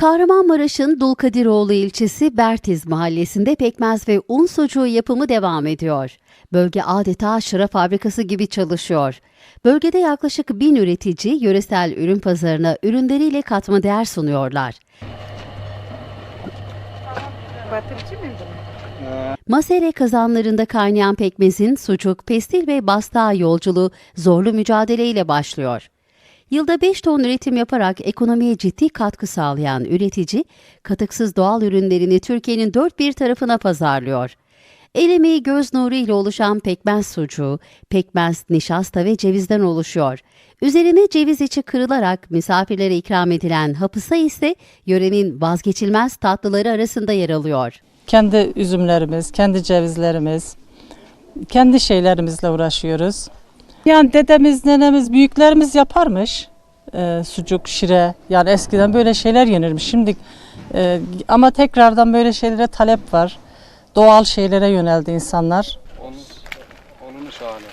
Kahramanmaraş'ın Dulkadiroğlu ilçesi Bertiz mahallesinde pekmez ve un sucuğu yapımı devam ediyor. Bölge adeta şıra fabrikası gibi çalışıyor. Bölgede yaklaşık bin üretici yöresel ürün pazarına ürünleriyle katma değer sunuyorlar. Batırıcı mıydı? Masere kazanlarında kaynayan pekmezin sucuk, pestil ve bastığa yolculuğu zorlu mücadeleyle başlıyor. Yılda 5 ton üretim yaparak ekonomiye ciddi katkı sağlayan üretici, katıksız doğal ürünlerini Türkiye'nin dört bir tarafına pazarlıyor. El emeği göz nuru ile oluşan pekmez sucuğu, pekmez, nişasta ve cevizden oluşuyor. Üzerine ceviz içi kırılarak misafirlere ikram edilen hapısa ise yörenin vazgeçilmez tatlıları arasında yer alıyor. Kendi üzümlerimiz, kendi cevizlerimiz, kendi şeylerimizle uğraşıyoruz. Yani dedemiz, nenemiz, büyüklerimiz yaparmış. Ee, sucuk, şire yani eskiden böyle şeyler yenirmiş. Şimdi e, ama tekrardan böyle şeylere talep var. Doğal şeylere yöneldi insanlar. Onun, onun şahane.